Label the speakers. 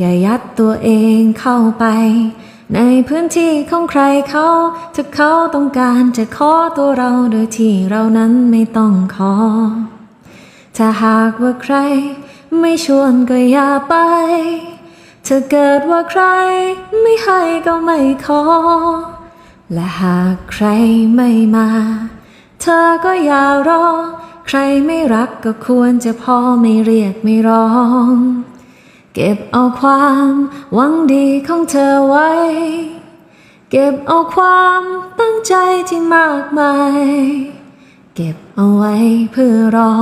Speaker 1: อย่ายัดตัวเองเข้าไป ในพื้นที่ของใครเขาถ้าเขาต้องการจะขอตัวเราโดยที่เรานั้นไม่ต้องขอ ถ้าหากว่าใครไม่ชวนก็อย่าไป ถ้าเกิดว่าใครไม่ให้ก็ไม่ขอ และหากใครไม่มา เธอก็อย่ารอ ใครไม่รักก็ควรจะพอไม่เรียกไม่ร้อง เก็บเอาความหวังดีของเธอไว้ เก็บเอาความตั้งใจที่มากมาย เก็บเอาไว้เพื่อรอ